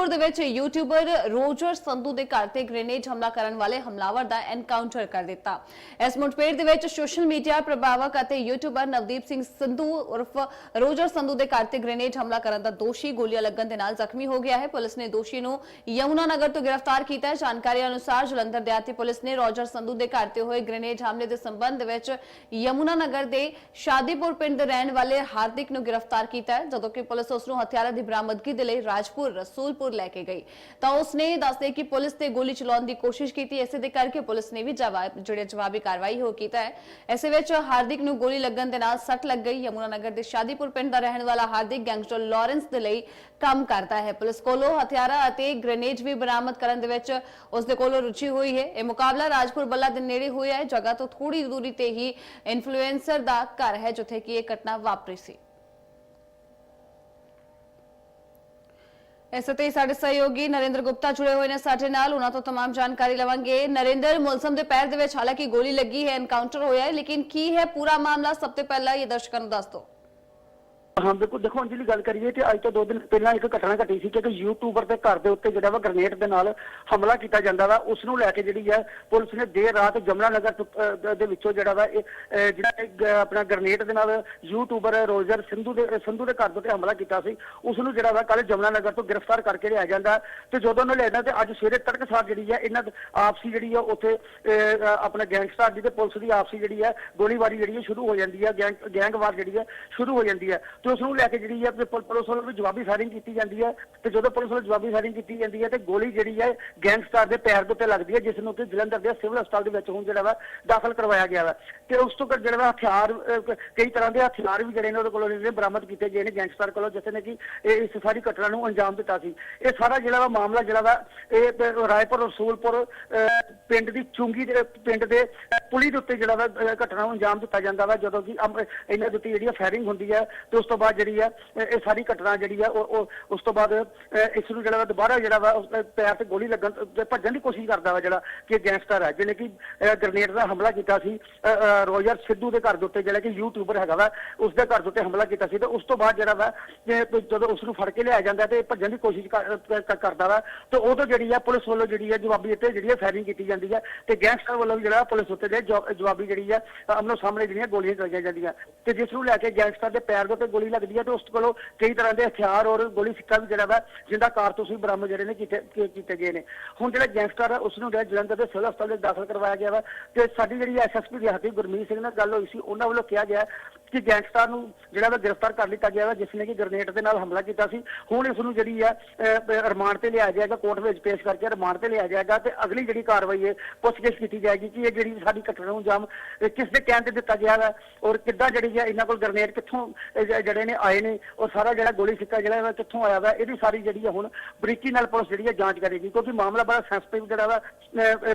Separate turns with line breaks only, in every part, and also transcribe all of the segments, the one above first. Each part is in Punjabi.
ਫਿਰੋਜ਼ਪੁਰ ਦੇ ਵਿੱਚ ਯੂਟਿਊਬਰ ਰੋਜਰ ਸੰਧੂ ਦੇ ਘਰ ਤੇ ਗ੍ਰੇਨੇਡ ਹਮਲਾ ਕਰਨ ਵਾਲੇ ਹਮਲਾਵਰ ਦਾ ਐਨਕਾਊਂਟਰ ਕਰ ਦਿੱਤਾ। ਇਸ ਮੁਠਭੇੜ ਦੇ ਵਿੱਚ ਸੋਸ਼ਲ ਮੀਡੀਆ ਪ੍ਰਭਾਵਕ ਅਤੇ ਯੂਟਿਊਬਰ ਨਵਦੀਪ ਸਿੰਘ ਸੰਧੂ ਉਰਫ ਰੋਜਰ ਸੰਧੂ ਦੇ ਘਰ ਤੇ ਗ੍ਰੇਨੇਡ ਹਮਲਾ ਕਰਨ ਦਾ ਦੋਸ਼ੀ ਗੋਲੀਆਂ ਲੱਗਣ ਦੇ ਨਾਲ ਜ਼ਖਮੀ ਹੋ ਗਿਆ ਹੈ। ਪੁਲਿਸ ਨੇ ਦੋਸ਼ੀ ਨੂੰ ਯਮੁਨਾ ਨਗਰ ਤੋਂ ਗ੍ਰਿਫਤਾਰ ਕੀਤਾ ਹੈ। ਜਾਣਕਾਰੀ ਅਨੁਸਾਰ ਜਲੰਧਰ ਦਿਹਾਤੀ ਪੁਲਿਸ ਨੇ ਰੋਜਰ ਸੰਧੂ ਦੇ ਘਰ ਤੇ ਹੋਏ ਗ੍ਰੇਨੇਡ ਹਮਲੇ ਦੇ ਸੰਬੰਧ ਵਿੱਚ ਯਮੁਨਾ ਨਗਰ ਦੇ ਸ਼ਾਦੀਪੁਰ ਪਿੰਡ ਦੇ ਰਹਿਣ ਵਾਲੇ ਹਾਰਦਿਕ ਨੂੰ ਗ੍ਰਿਫਤਾਰ ਕੀਤਾ ਹੈ। ਜਦੋਂ ਕਿ ਪੁਲਿਸ ਉਸ ਨੂੰ ਹਥਿਆਰਾਂ ਦੀ ਬਰਾਮਦਗੀ ਦੇ ਲਈ ਰਾਜਪੁਰ, ਰਸੂਲਪੁਰ ਲੈ ਕੇ ਗਈ। ਤਾਂ ਉਸਨੇ ਦੱਸਦੇ ਕਿ ਪੁਲਿਸ ਤੇ ਗੋਲੀ ਚਲਾਉਣ ਦੀ ਕੋਸ਼ਿਸ਼ ਕੀਤੀ। ਇਸੇ ਦੇ ਕਰਕੇ ਪੁਲਿਸ ਨੇ ਵੀ ਜਵਾਬ ਜਿਹੜੇ ਜਵਾਬੀ ਕਾਰਵਾਈ ਹੋ ਕੀਤਾ ਹੈ। ਇਸੇ ਵਿੱਚ ਹਾਰਦਿਕ ਨੂੰ ਗੋਲੀ ਲੱਗਣ ਦੇ ਨਾਲ ਸੱਟ ਲੱਗ ਗਈ। ਯਮੁਨਾ ਨਗਰ ਦੇ ਸ਼ਾਦੀਪੁਰ ਪਿੰਡ ਦਾ ਰਹਿਣ ਵਾਲਾ ਹਾਰਦਿਕ ਗੈਂਗਸਟਰ ਲਾਰੈਂਸ ਦੇ ਲਈ ਕੰਮ ਕਰਦਾ ਹੈ। ਪੁਲਿਸ ਕੋਲੋਂ ਹਥਿਆਰਾਂ ਅਤੇ ਗ੍ਰੇਨੇਡ ਵੀ ਬਰਾਮਦ ਕਰਨ ਦੇ ਵਿੱਚ ਉਸ ਦੇ ਕੋਲੋਂ ਰੁਚੀ ਹੋਈ ਹੈ। ਇਹ ਮੁਕਾਬਲਾ ਰਾਜਪੁਰ ਬੱਲਾ ਦੇ ਨੇੜੇ ਹੋਇਆ ਹੈ। ਜਗ੍ਹਾ ਤੋਂ ਥੋੜੀ ਦੂਰੀ ਤੇ ਹੀ ਇਨਫਲੂਐਂਸਰ ਦਾ ਘਰ ਹੈ, ਜਿੱਥੇ ਕਿ ਇਹ ਘਟਨਾ ਵਾਪਰੀ ਸੀ। ਇਸੇ ਤੇ ਸਾਡੇ ਸਹਿਯੋਗੀ ਨਰਿੰਦਰ ਗੁਪਤਾ ਜੁੜੇ ਹੋਏ ਨੇ ਸਾਡੇ ਨਾਲ। ਉਹਨਾਂ ਤੋਂ ਤਮਾਮ ਜਾਣਕਾਰੀ ਲਵਾਂਗੇ। ਨਰਿੰਦਰ, ਮੁਲਜ਼ਮ ਦੇ ਪੈਰ ਦੇ ਵਿੱਚ ਹਾਲਾਂਕਿ ਗੋਲੀ ਲੱਗੀ ਹੈ ਐਨਕਾਊਂਟਰ ਹੋਇਆ ਹੈ, ਲੇਕਿਨ ਕੀ ਹੈ ਪੂਰਾ ਮਾਮਲਾ? ਸਭ ਤੋਂ ਪਹਿਲਾਂ ਇਹ ਦਰਸ਼ਕਾਂ ਨੂੰ ਦੱਸ ਦਿਓ।
ਹਾਂ ਬਿਲਕੁਲ। ਦੇਖੋ ਅੰਜਲੀ ਗੱਲ ਕਰੀਏ ਤੇ ਅੱਜ ਤੋਂ ਦੋ ਦਿਨ ਪਹਿਲਾਂ ਇੱਕ ਘਟਨਾ ਘਟੀ ਸੀ ਕਿ ਇੱਕ ਯੂਟਿਊਬਰ ਦੇ ਘਰ ਦੇ ਉੱਤੇ ਜਿਹੜਾ ਵਾ ਗ੍ਰਨੇਡ ਦੇ ਨਾਲ ਹਮਲਾ ਕੀਤਾ ਜਾਂਦਾ ਵਾ ਉਸ ਨੂੰ ਲੈ ਕੇ ਜਿਹੜੀ ਹੈ ਪੁਲਿਸ ਨੇ ਦੇਰ ਰਾਤ ਜਮਨਾ ਨਗਰ ਤੋਂ, ਦੇ- ਵਿੱਚੋਂ ਜਿਹੜਾ ਵਾ ਇਹ ਜਿਹੜਾ ਆਪਣਾ ਗ੍ਰਨੇਡ ਦੇ ਨਾਲ ਯੂਟਿਊਬਰ ਰੋਜਰ ਸਿੰਧੂ ਦੇ ਸਿੰਧੂ ਦੇ ਘਰ ਦੇ ਉੱਤੇ ਹਮਲਾ ਕੀਤਾ ਸੀ ਉਸ ਨੂੰ ਜਿਹੜਾ ਵਾ ਕੱਲ ਜਮਨਾ ਨਗਰ ਤੋਂ ਗ੍ਰਿਫਤਾਰ ਕਰਕੇ ਲਿਆ ਜਾਂਦਾ। ਤੇ ਜਦੋਂ ਉਹਨੂੰ ਲੈਣਾ ਤੇ ਅੱਜ ਸਵੇਰੇ ਤੜਕਸਾਰ ਜਿਹੜੀ ਹੈ ਇਹਨਾਂ ਆਪਸੀ ਜਿਹੜੀ ਆ ਉੱਥੇ ਅਹ, ਆਪਣਾ ਗੈਂਗਸਟਰ ਦੀ ਤੇ ਪੁਲਿਸ ਦੀ ਆਪਸੀ ਜਿਹੜੀ ਹੈ ਗੋਲੀਬਾਰੀ ਜਿਹੜੀ ਹੈ ਸ਼ੁਰੂ ਹੋ ਜਾਂਦੀ ਹੈ ਗੈਂਗ ਗੈਂਗਵਾਰ ਜਿਹੜੀ ਹੈ ਸ਼ੁਰੂ ਹੋ ਜਾਂਦੀ ਹੈ ਤੇ ਉਸ ਨੂੰ ਲੈ ਕੇ ਜਿਹੜੀ ਹੈ ਪੁਲਿਸ ਵੱਲੋਂ ਵੀ ਜਵਾਬੀ ਫਾਇਰਿੰਗ ਕੀਤੀ ਜਾਂਦੀ ਹੈ ਤੇ ਜਦੋਂ ਪੁਲਿਸ ਵੱਲੋਂ ਜਵਾਬੀ ਫਾਇਰਿੰਗ ਕੀਤੀ ਜਾਂਦੀ ਹੈ ਤੇ ਗੋਲੀ ਜਿਹੜੀ ਹੈ ਗੈਂਗਸਟਰ ਦੇ ਪੈਰ ਦੇ ਉੱਤੇ ਲੱਗਦੀ ਹੈ ਜਿਸ ਨੂੰ ਕਿ ਜਲੰਧਰ ਦੇ ਸਿਵਲ ਹਸਪਤਾਲ ਦੇ ਵਿੱਚ ਹੁਣ ਜਿਹੜਾ ਵਾ ਦਾਖਲ ਕਰਵਾਇਆ ਗਿਆ ਵਾ। ਤੇ ਉਸ ਤੋਂ ਜਿਹੜਾ ਵਾ ਹਥਿਆਰ ਕਈ ਤਰ੍ਹਾਂ ਦੇ ਹਥਿਆਰ ਵੀ ਜਿਹੜੇ ਨੇ ਉਹਦੇ ਕੋਲੋਂ ਜਿਹੜੇ ਬਰਾਮਦ ਕੀਤੇ ਗਏ ਨੇ ਗੈਂਗਸਟਰ ਕੋਲੋਂ ਜਿਸ ਨੇ ਕਿ ਇਹ ਇਸ ਸਾਰੀ ਘਟਨਾ ਨੂੰ ਅੰਜਾਮ ਦਿੱਤਾ ਸੀ। ਇਹ ਸਾਰਾ ਜਿਹੜਾ ਵਾ ਮਾਮਲਾ ਜਿਹੜਾ ਵਾ ਇਹ ਰਾਏਪੁਰ, ਰਸੂਲਪੁਰ ਪਿੰਡ ਦੀ ਚੁੰਗੀ ਦੇ, ਪਿੰਡ ਦੇ ਪੁਲੀ ਦੇ ਉੱਤੇ ਜਿਹੜਾ ਵਾ ਘਟਨਾ ਨੂੰ ਅੰਜਾਮ ਦਿੱਤਾ ਜਾਂਦਾ ਵਾ, ਜਦੋਂ ਕਿ ਅਮ- ਇਹਨਾਂ ਦੇ ਉੱਤੇ ਜਿਹੜੀ ਫਾਇਰਿੰਗ ਹੁੰਦੀ ਹੈ ਤੇ ਉਸ ਤੋਂ ਬਾਅਦ ਜਿਹੜੀ ਹੈ ਇਹ ਸਾਰੀ ਘਟਨਾ ਜਿਹੜੀ ਆ ਉਹ ਉਸ ਤੋਂ ਬਾਅਦ ਅਹ, ਇਸ ਨੂੰ ਜਿਹੜਾ ਵਾ ਦੁਬਾਰਾ ਜਿਹੜਾ ਵਾ ਉਸ ਦੇ ਪੈਰ ਤੇ ਗੋਲੀ ਲੱਗਣ ਤੇ ਭੱਜਣ ਦੀ ਕੋਸ਼ਿਸ਼ ਕਰਦਾ ਵਾ ਜਿਹੜਾ ਕਿ ਗੈਂਗਸਟਰ ਹੈ ਜਿਹਨੇ ਕਿ ਗ੍ਰਨੇਡ ਦਾ ਹਮਲਾ ਕੀਤਾ ਸੀ ਅਹ, ਰੋਜਰ ਸਿੱਧੂ ਦੇ ਘਰ ਦੇ ਉੱਤੇ ਜਿਹੜਾ ਕਿ ਯੂਟਿਊਬਰ ਹੈਗਾ ਵਾ ਉਸ ਦੇ ਘਰ ਦੇ ਉੱਤੇ ਹਮਲਾ ਕੀਤਾ ਸੀ ਤੇ ਉਸ ਤੋਂ ਬਾਅਦ ਜਿਹੜਾ ਵਾ ਜਦੋਂ ਉਸ ਨੂੰ ਫੜ ਕੇ ਲਿਆਇਆ ਜਾਂਦਾ ਤੇ ਭੱਜਣ ਦੀ ਕੋਸ਼ਿਸ਼ ਕਰ- ਕਰਦਾ ਵਾ ਤੇ ਉਦੋਂ ਜਿਹੜੀ ਹੈ ਪੁਲਿਸ ਵੱਲੋਂ ਜਿਹੜੀ ਹੈ ਜਵਾਬੀ ਉੱਤੇ ਜਿਹੜੀ ਹੈ ਫਾਇਰਿੰਗ ਕੀਤੀ ਜਾਂਦੀ ਹੈ ਤੇ ਗੈਂਗਸਟਰ ਵੱਲੋਂ ਵੀ ਜਿਹੜਾ ਪੁਲਿਸ ਉੱਤੇ ਦੇ ਜਵਾ- ਜਵਾਬੀ ਜਿਹੜੀ ਹੈ ਅਮਨੋ ਸਾਹਮਣੇ ਜਿਹੜੀਆਂ ਗੋਲੀਆਂ ਚਲਾਈਆਂ ਜਾਂਦੀਆਂ ਤੇ ਜਿਸ ਨੂੰ ਲੈ ਕੇ ਗੈਂਗਸਟਰ ਦੇ ਪੈਰ ਦੇ ਉੱਤੇ ਗੋਲੀ ਲੱਗਦੀ ਹੈ ਤੇ ਉਸ ਕੋਲੋਂ ਕਈ ਤਰ੍ਹਾਂ ਦੇ ਹਥਿਆਰ ਔਰ ਗੋਲੀ ਸਿੱਕਾ ਵੀ ਜਿਹੜਾ ਵਾ ਜਿੰਦਾ ਕਾਰਤੂਸ ਵੀ ਬਰਾਮਦ ਜਿਹੜੇ ਨੇ ਕੀਤੇ ਕੀ- ਕੀਤੇ ਗਏ ਨੇ। ਹੁਣ ਜਿਹੜਾ ਗੈਂਗਸਟਰ ਹੈ ਉਸ ਨੂੰ ਜਿਹੜਾ ਜਲੰਧਰ ਦੇ ਸਿਵਲ ਹਸਪਤਾਲ ਵਿੱਚ ਦਾਖਲ ਕਰਵਾਇਆ ਗਿਆ ਵਾ ਤੇ ਸਾਡੀ ਜਿਹੜੀ ਐਸਐਸਪੀ ਦਿਹਾਤੀ ਗੁਰਮੀਤ ਸਿੰਘ ਨਾਲ ਗੱਲ ਹੋਈ ਸੀ ਉਹਨਾਂ ਵੱਲੋਂ ਕਿਹਾ ਗਿਆ ਕਿ ਗੈਂਗਸਟਰ ਨੂੰ ਜਿਹੜਾ ਵਾ ਗ੍ਰਿਫਤਾਰ ਕਰ ਲਿੱਤਾ ਗਿਆ ਵਾ ਜਿਸ ਨੇ ਕਿ ਗ੍ਰਨੇਡ ਦੇ ਨਾਲ ਹਮਲਾ ਕੀਤਾ ਸੀ। ਹੁਣ ਇਸ ਨੂੰ ਜਿਹੜੀ ਹੈ ਅਹ, ਰਿਮਾਂਡ ਤੇ ਲਿਆ ਜਾਏਗਾ ਕੋਰਟ ਵਿੱਚ ਪੇਸ਼ ਕਰਕੇ ਰਿਮਾਂਡ ਤੇ ਲਿਆ ਜਾਏਗਾ ਤੇ ਅਗਲੀ ਜਿਹੜੀ ਕਾਰਵਾਈ ਹੈ ਪੁੱਛਗਿੱਛ ਕੀਤੀ ਜਾਏਗੀ ਕਿ ਇਹ ਜਿਹੜੀ ਸਾਡੀ ਘਟਨਾ ਨੂੰ ਜਾਮ ਕਿਸ ਦੇ ਕਹਿਣ ਤੇ ਦਿੱਤਾ ਗਿਆ ਵਾ ਔਰ ਕਿੱਦਾਂ ਜਿਹੜੀ ਹੈ ਇਹਨਾਂ ਕੋਲ ਗ੍ਰਨੇਡ ਕਿੱਥੋਂ ਅਹ, ਜ- ਜਿਹੜੇ ਨੇ ਆਏ ਨੇ ਔਰ ਸਾਰਾ ਜਿਹੜਾ ਗੋਲੀ ਸਿੱਕਾ ਜਿਹੜਾ ਵਾ ਕਿੱਥੋਂ ਆਇਆ ਵਾ ਇਹਦੀ ਸਾਰੀ ਜਿਹੜੀ ਹੈ ਹੁਣ ਬਰੀਕੀ ਨਾਲ ਪੁਲਿਸ ਜਿਹੜੀ ਹੈ ਜਾਂਚ ਕਰੇਗੀ ਕਿਉਂਕਿ ਮਾਮਲਾ ਬੜਾ ਸੈਂਸਿਟਿਵ ਜਿਹੜਾ ਵਾ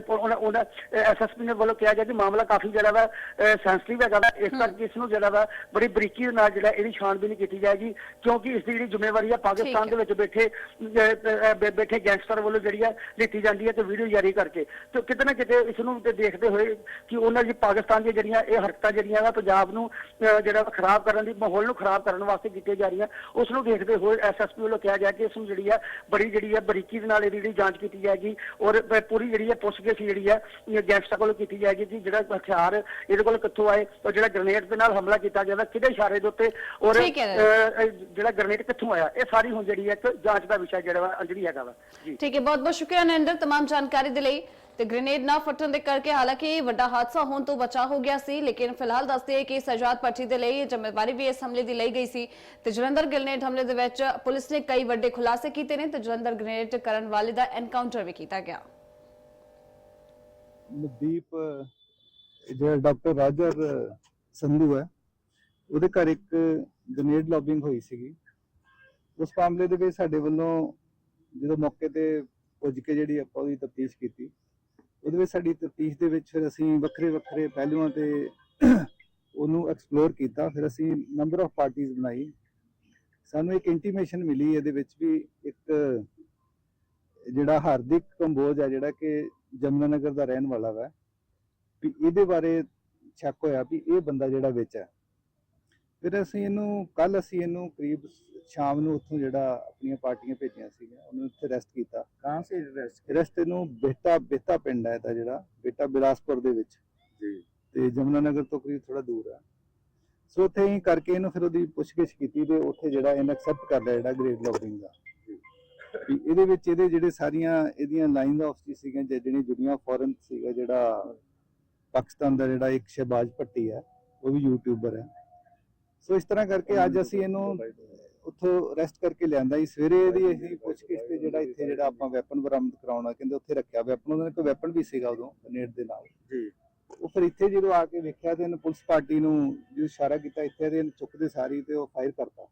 ਉਹਨਾਂ ਐਸਐਸਪੀ ਨੇ ਵੱਲੋਂ ਕਿਹਾ ਗਿਆ ਕਿ ਮਾਮਲਾ ਕਾਫੀ ਜਿਹੜਾ ਵਾ ਸੈਂਸਿਟਿਵ ਹੈਗਾ ਵਾ ਇਸ ਕਰਕੇ ਇਸ ਨੂੰ ਜਿਹੜਾ ਵਾ ਬੜੀ ਬਰੀਕੀ ਨਾਲ ਜਿਹੜਾ ਇਹਦੀ ਛਾਣਬੀਨ ਕੀਤੀ ਜਾਏਗੀ ਕਿਉਂਕਿ ਇਸ ਦੀ ਜਿਹੜੀ ਜ਼ਿੰਮੇਵਾਰੀ ਹੈ ਪਾਕਿਸਤਾਨ ਦੇ ਵਿੱਚ ਬੈਠੇ ਬੈਠੇ ਗੈਂਗਸਟਰ ਵੱਲੋਂ ਜਿਹੜੀ ਹੈ ਲਿੱਤੀ ਜਾਂਦੀ ਹੈ ਤੇ ਵੀਡੀਓ ਜਾਰੀ ਕਰਕੇ। ਤੇ ਕਿਤੇ ਨਾ ਕਿਤੇ ਇਸ ਨੂੰ ਤੇ ਦੇਖਦੇ ਹੋਏ ਕਿ ਉਹਨਾਂ ਦੀ ਪਾਕਿਸਤਾਨ ਦੀਆਂ ਜਿਹੜੀਆਂ ਇਹ ਹਰਕਤਾਂ ਜਿਹੜੀਆਂ ਵਾ ਪੰਜਾਬ ਨੂੰ ਜਿਹੜਾ ਖਰਾਬ ਕਰਨ ਦੀ ਮਾਹੌਲ ਨੂੰ ਖਰਾਬ ਕਰਨ ਵਾਸਤੇ ਕੀਤੀਆਂ ਜਾ ਰਹੀਆਂ ਉਸ ਨੂੰ ਦੇਖਦੇ ਹੋਏ ਐਸਐਸਪੀ ਵੱਲੋਂ ਕਿਹਾ ਗਿਆ ਕਿ ਇਸ ਨੂੰ ਜਿਹੜੀ ਹੈ ਬੜੀ ਜਿਹੜੀ ਹੈ ਬਰੀਕੀ ਦੇ ਨਾਲ ਇਹਦੀ ਜਿਹੜੀ ਜਾਂਚ ਕੀਤੀ ਜਾਏਗੀ ਔਰ ਪ- ਪੂਰੀ ਜਿਹੜੀ ਹੈ ਪੁੱਛਗਿੱਛ ਜਿਹੜੀ ਹੈ ਇਹ ਗੈਂਗਸਟਰ ਕੋਲੋਂ ਕੀਤੀ ਜਾਏਗੀ ਕਿ ਜਿਹੜਾ ਹਥਿਆਰ ਇਹਦੇ ਕੋਲ ਕਿੱਥੋਂ ਆਏ ਔਰ ਜਿਹੜਾ ਗ੍ਰਨੇਡ ਦੇ ਨਾਲ ਹਮਲਾ ਕੀਤਾ ਗਿਆ ਕਿਹਦੇ ਇਸ਼ਾਰੇ ਦੇ ਉੱਤੇ ਔਰ
ਠੀਕ ਹੈ।
ਅਹ, ਅਹ, ਜਿਹੜਾ ਗ੍ਰਨੇਡ ਕਿੱਥੋਂ ਆਇਆ ਇਹ ਸਾਰੀ ਹੁਣ ਜਿਹੜੀ ਹੈ ਇੱਕ ਜਾਂਚ ਦਾ ਵਿਸ਼ਾ ਜਿਹੜਾ ਵਾ ਅੰਜਲੀ ਹੈਗਾ ਵਾ ਜੀ
ਠੀਕ ਹੈ ਬਹੁਤ ਬਹੁਤ ਸ਼ੁਕਰੀਆ ਨਰਿੰਦਰ तमाम ਜਾਣਕਾਰੀ ਦੇ ਲਈ ਤੇ ਗ੍ਰੇਨੇਡ ਨਾ ਫਟਣ ਦੇ ਕਰਕੇ ਹਾਲਾਂਕਿ ਵੱਡਾ ਹਾਦਸਾ ਹੋਣ ਤੋਂ ਬਚਾ ਹੋ ਗਿਆ ਸੀ, ਲੇਕਿਨ ਫਿਲਹਾਲ ਦੱਸਦੇ ਕਿ ਸਜਾਦ ਪੱਟੀ ਦੇ ਲਈ ਜ਼ਿੰਮੇਵਾਰੀ ਵੀ ਇਸ ਹਮਲੇ ਦੀ ਲਈ ਗਈ ਸੀ। ਤੇ ਜਲੰਧਰ ਗ੍ਰੇਨੇਡ ਹਮਲੇ ਦੇ ਵਿੱਚ ਪੁਲਿਸ ਨੇ ਕਈ ਵੱਡੇ ਖੁਲਾਸੇ ਕੀਤੇ ਨੇ ਤੇ ਜਲੰਧਰ ਗ੍ਰੇਨੇਡ ਕਰਨ ਵਾਲੇ ਦਾ ਐਨਕਾਊਂਟਰ ਵੀ ਕੀਤਾ ਗਿਆ।
ਨਦੀਪ ਜਿਹੜਾ ਡਾਕਟਰ ਰਾਜਰ ਸੰਧੂ ਹੈ, ਉਹਦੇ ਘਰ ਇੱਕ ਗ੍ਰੇਨੇਡ ਲੌਬਿੰਗ ਹੋਈ ਸੀਗੀ। ਉਸ ਮਾਮਲੇ ਦੇ ਵਿੱਚ ਸਾਡੇ ਵੱਲੋਂ ਜਦੋਂ ਮੌਕੇ ਤੇ ਪੁੱਜ ਕੇ ਜਿਹੜੀ ਆਪਾਂ ਉਹਦੀ ਤਫਤੀਸ਼ ਕੀਤੀ ਉਹਦੇ ਵਿੱਚ ਸਾਡੀ ਤਫਤੀਸ਼ ਦੇ ਵਿੱਚ ਫਿਰ ਅਸੀਂ ਵੱਖਰੇ ਵੱਖਰੇ ਪਹਿਲੂਆਂ ਤੇ ਉਹਨੂੰ ਐਕਸਪਲੋਰ ਕੀਤਾ। ਫਿਰ ਅਸੀਂ ਨੰਬਰ ਆਫ ਪਾਰਟੀਆਂ ਬਣਾਈ। ਸਾਨੂੰ ਇੱਕ ਇੰਟੀਮੇਸ਼ਨ ਮਿਲੀ ਇਹਦੇ ਵਿੱਚ ਵੀ ਇੱਕ ਜਿਹੜਾ ਹਾਰਦਿਕ ਕੰਬੋਜ ਹੈ ਜਿਹੜਾ ਕਿ ਜਮਨਾ ਨਗਰ ਦਾ ਰਹਿਣ ਵਾਲਾ ਵਾ, ਵੀ ਇਹਦੇ ਬਾਰੇ ਸ਼ੱਕ ਹੋਇਆ ਵੀ ਇਹ ਬੰਦਾ ਜਿਹੜਾ ਵਿੱਚ ਹੈ ਫਿਰ ਅਸੀਂ ਇਹਨੂੰ ਕੱਲ ਅਸੀਂ ਇਹਨੂੰ ਕਰੀਬ ਸ਼ਾਮ ਨੂੰ ਉੱਥੋਂ ਜਿਹੜਾ ਆਪਣੀਆਂ ਪਾਰਟੀਆਂ ਭੇਜੀਆਂ ਸੀਗੀਆਂ ਉਹਨੂੰ ਇੱਥੇ ਰੈਸਟ ਕੀਤਾ।
ਕਹਾਂ ਸੇ ਰੈਸਟ
ਰੈਸਟ ਇਹਨੂੰ ਬੇਟਾ ਬੇਤਾ ਪਿੰਡ ਹੈ ਇਹਦਾ ਜਿਹੜਾ ਬੇਟਾ ਬਿਲਾਸਪੁਰ ਦੇ ਵਿੱਚ।
ਜੀ।
ਤੇ ਜਮਨਾ ਨਗਰ ਤੋਂ ਕਰੀਬ ਥੋੜਾ ਦੂਰ ਹੈ ਸੋ ਉੱਥੇ ਹੀ ਕਰਕੇ ਇਹਨੂੰ ਫਿਰ ਉਹਦੀ ਪੁੱਛਗਿੱਛ ਕੀਤੀ ਤੇ ਉੱਥੇ ਜਿਹੜਾ ਇਹਨੇ ਐਕਸੈਪਟ ਕਰ ਲਿਆ ਜਿਹੜਾ ਗ੍ਰੇਡ ਲੌਬਿੰਗ ਦਾ। ਇਹਦੇ ਵਿੱਚ ਇਹਦੇ ਜਿਹੜੇ ਸਾਰੀਆਂ ਇਹਦੀਆਂ ਲਾਈਨਸ ਆਫ ਸੀ ਸੀਗੀਆਂ ਜਿਹੜੀਆਂ ਜੁੜੀਆਂ ਫੋਰਨ ਸੀਗਾ ਜਿਹੜਾ ਪਾਕਿਸਤਾਨ ਦਾ ਜਿਹੜਾ ਇੱਕ ਸ਼ਹਿਬਾਜ਼ ਭੱਟੀ ਹੈ ਉਹ ਵੀ ਯੂਟਿਊਬਰ ਹੈ ਸੋ ਇਸ ਤਰ੍ਹਾਂ ਕਰਕੇ ਅੱਜ ਅਸੀਂ ਇਹਨੂੰ ਉੱਥੋਂ ਅਰੈਸਟ ਕਰਕੇ ਲਿਆਂਦਾ ਜੀ। ਸਵੇਰੇ ਇਹਦੀ ਅਸੀਂ ਪੁੱਛਗਿੱਛ ਤੇ ਜਿਹੜਾ ਇੱਥੇ ਜਿਹੜਾ ਆਪਾਂ ਵੈਪਨ ਬਰਾਮਦ ਕਰਾਉਣਾ ਕਹਿੰਦੇ ਉੱਥੇ ਰੱਖਿਆ ਵੈਪਨ ਉਹਨਾਂ ਨੇ ਕੋਈ ਵੈਪਨ ਵੀ ਸੀਗਾ ਉਦੋਂ ਗ੍ਰੇਨੇਡ ਦੇ ਨਾਲ।
ਜੀ।
ਉਹ ਫਿਰ ਇੱਥੇ ਜਦੋਂ ਆ ਕੇ ਵੇਖਿਆ ਤੇ ਇਹਨੇ ਪੁਲਿਸ ਪਾਰਟੀ ਨੂੰ ਜੋ ਇਸ਼ਾਰਾ ਕੀਤਾ ਇੱਥੇ ਦੇ ਚੁੱਕਦੇ ਸਾਰੀ ਤੇ ਉਹ ਫਾਇਰ ਕਰਤਾ।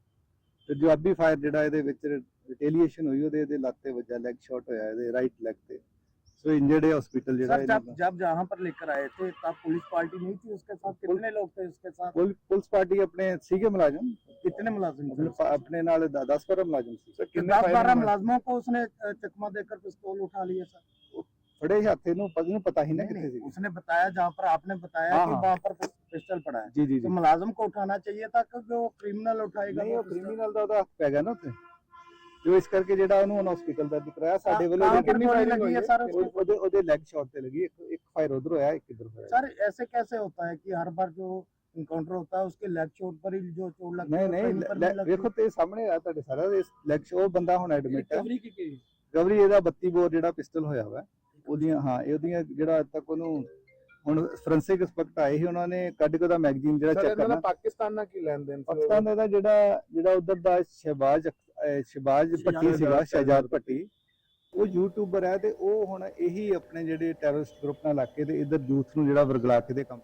ਤੇ ਜਵਾਬੀ ਫਾਇਰ ਜਿਹੜਾ ਇਹਦੇ ਵਿੱਚ ਰਿਟੇਲੀਏਸ਼ਨ ਹੋਈ ਉਹਦੇ ਇਹਦੇ ਲੱਤ ਤੇ ਵੱਜਾ ਲੈਗ ਸ਼ਾਟ ਹੋਇਆ ਇਹਦੇ ਰਾਈਟ ਲੈਗ ਤੇ। ਸੋ ਇੰਜਰਡ ਹੈ ਹਸਪੀਟਲ ਜਿਹੜਾ
सर
ਇਹਨਾਂ
जब
ਦਾ।
जब जहाँ पर लेकर आए थे तब पुलिस पार्टी नहीं थी उसके साथ कितने लोग थे उसके साथ
ਪੁਲ- ਪੁਲਿਸ ਪਾਰਟੀ ਆਪਣੇ ਸੀਗੇ ਮੁਲਾਜ਼ਮ
कितने मुलाजिम थे
ਆਪਣੇ
उसके
ਪਾ- ਆਪਣੇ ਨਾਲ 10 12 ਮੁਲਾਜ਼ਮ ਸੀ
साथ? दस बारह मुलाजमों को उसने अ, चकमा देकर पिस्तौल उठा लिए सर
ਫੜੇ ਹੱਥ ਇਹਨੂੰ ਪਤਾ ਨੂੰ ਪਤਾ ਹੀ ਨਾ
नहीं,
ਕਿੱਥੇ
नहीं,
ਸੀ
उसने बताया जहाँ पर आपने बताया
हाँ,
कि
हाँ।
वहाँ पर पिस- पिस्टल पड़ा है
ਜੀ ਜੀ
तो
ਜੀ
मुलाजिम को उठाना चाहिए था क्योंकि वो क्रिमिनल उठाएगा
ਨਹੀਂ
वो
ਉਹ
पिस्टल।
ਕ੍ਰਿਮੀਨਲ ਦਾ ਉਹਦਾ ਹੱਕ ਪੈ ਗਿਆ ਨਾ ਉੱਥੇ ਜੋ ਇਸ ਕਰਕੇ ਜਿਹੜਾ ਉਹਨੂੰ ਹੁਣ ਹਸਪੀਟਲ ਦਾ ਕਰਾਇਆ ਸਾਡੇ ਵੱਲੋਂ
ਕਹਾਂ
ਜਿਹੜੀ
ਪਰ ਗੋਲੀ ਲੱਗੀ ਹੈ ਸਰ
ਉਹ- ਉਹਦੇ ਉਹਦੇ ਲੈਗ ਸ਼ਾਟ ਤੇ ਲੱਗੀ ਇੱਕ ਇੱਕ ਫਾਇਰ ਉਧਰ ਹੋਇਆ ਇੱਕ ਇਧਰ ਹੋਇਆ
सर ऐसे कैसे होता है कि हर बार जो इनकाउंटर होता है उसके लेग चोट पर ही जो चोट लगती
ਨਹੀਂ
है
ਨਹੀਂ
कहीं पर
ਲੈ-
नहीं लगती
ਵੇਖੋ ਤੇ ਸਾਹਮਣੇ ਆ ਤੁਹਾਡੇ ਸਾਰਾ ਲੈਗ ਉਹ ਬੰਦਾ ਹੁਣ ਐਡਮਿਟ ਹੈ
रिकवरी की की
ਰਿਕਵਰੀ ਇਹਦਾ 32 ਬੋਰ ਜਿਹੜਾ ਪਿਸਟਲ ਹੋਇਆ ਹੋਇਆ ਉਹਦੀਆਂ ਹਾਂ ਇਹ ਉਹਦੀਆਂ ਜਿਹੜਾ ਅੱਜ ਤੱਕ ਉਹਨੂੰ ਹੁਣ ਫੋਰੈਂਸਿਕ ਐਕਸਪਰਟ ਆਏ ਸੀ ਉਹਨਾਂ ਨੇ ਕੱਢ ਕੇ ਉਹਦਾ ਮੈਗਜ਼ੀਨ ਜਿਹੜਾ ਚੈੱਕ ਕਰਨਾ
ਪਾਕਿਸਤਾਨ ਨਾਲ ਕੀ ਲੈਣ ਦੇਣ
ਪਾਕਿਸਤਾਨ ਦਾ ਇਹਦਾ ਜਿਹੜਾ ਜਿਹੜਾ ਉਧਰ ਦਾ ਸ਼ਹਿਬਾਜ਼ ਅਖ- ਅਹ ਸ਼ਹਿਬਾਜ਼ ਭੱਟੀ ਸੀਗਾ ਸ਼ਹਿਜਾਦ ਭੱਟੀ। ਉਹ ਯੂਟਿਊਬਰ ਹੈ ਤੇ ਉਹ ਹੁਣ ਇਹੀ ਆਪਣੇ ਜਿਹੜੇ ਟੈਰਰਿਸਟ ਗਰੁੱਪ ਨਾਲ ਲੱਗ ਕੇ ਤੇ ਇਧਰ ਯੂਥ ਨੂੰ ਜਿਹੜਾ ਵਰਗਲਾ ਕੇ ਦੇ ਕੰਮ